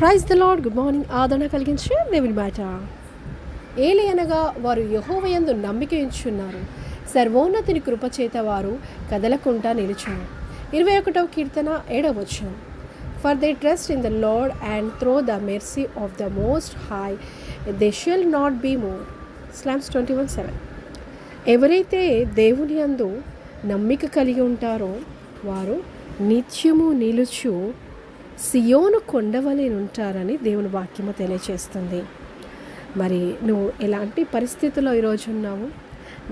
Praise the Lord good morning. ఆదరణ కలిగించే దేవుని మాట. ఏలి అనగా వారు యహోవయందు నమ్మిక ఉంచున్నారు సర్వోన్నతిని కృపచేత వారు కదలకుండా నిలిచారు. ఇరవై ఒకటవ కీర్తన ఏడవ వచనం. For they trust in the Lord and through the mercy of the most high they shall not be moved psalms twenty one seven ఎవరైతే దేవుని అందు నమ్మిక కలిగి ఉంటారో వారు నిత్యము నిలుచు సియోను కొండవలే ఉంటారని దేవుని వాక్యము తెలియచేస్తుంది. మరి నువ్వు ఎలాంటి పరిస్థితుల్లో ఈరోజు ఉన్నావు?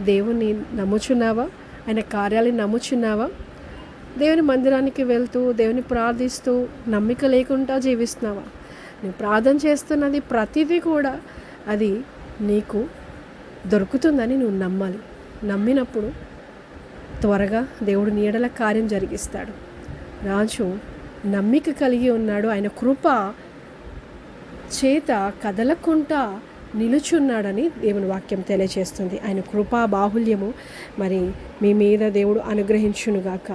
దేవుని నమ్ముచున్నావా? ఆయన కార్యాలని నమ్ముచున్నావా? దేవుని మందిరానికి వెళ్తూ దేవుని ప్రార్థిస్తూ నమ్మిక లేకుండా జీవిస్తున్నావా? నువ్వు ప్రార్థన చేస్తున్నది ప్రతిదీ కూడా అది నీకు దొరుకుతుందని నువ్వు నమ్మాలి. నమ్మినప్పుడు త్వరగా దేవుడు నీడల కార్యం జరిగిస్తాడు. రాజు నమ్మిక కలిగి ఉన్నాడు. ఆయన కృప చేత కదలకుండా నిలుచున్నాడని దేవుని వాక్యం తెలియజేస్తుంది. ఆయన కృపా బాహుల్యము. మరి మీ మీద దేవుడు అనుగ్రహించునుగాక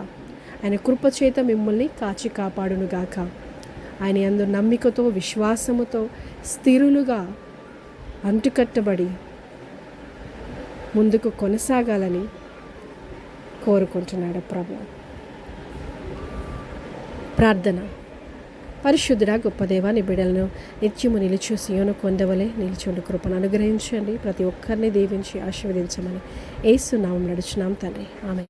ఆయన కృప చేత మిమ్మల్ని కాచి కాపాడునుగాక ఆయన అందు నమ్మికతో విశ్వాసముతో స్థిరులుగా అంటుకట్టబడి ముందుకు కొనసాగాలని కోరుకుంటున్నాడు ప్రభు. ప్రార్థన. పరిశుద్ధుడా గొప్పదేవ నీ బిడలను నిత్యము నిలుచు సియోను కొందవలే నిలిచుండు కృపను అనుగ్రహించండి. ప్రతి ఒక్కరిని దీవించి ఆశీర్వదించమని ఏసునామం నడుచున్నాం తండ్రి. ఆమె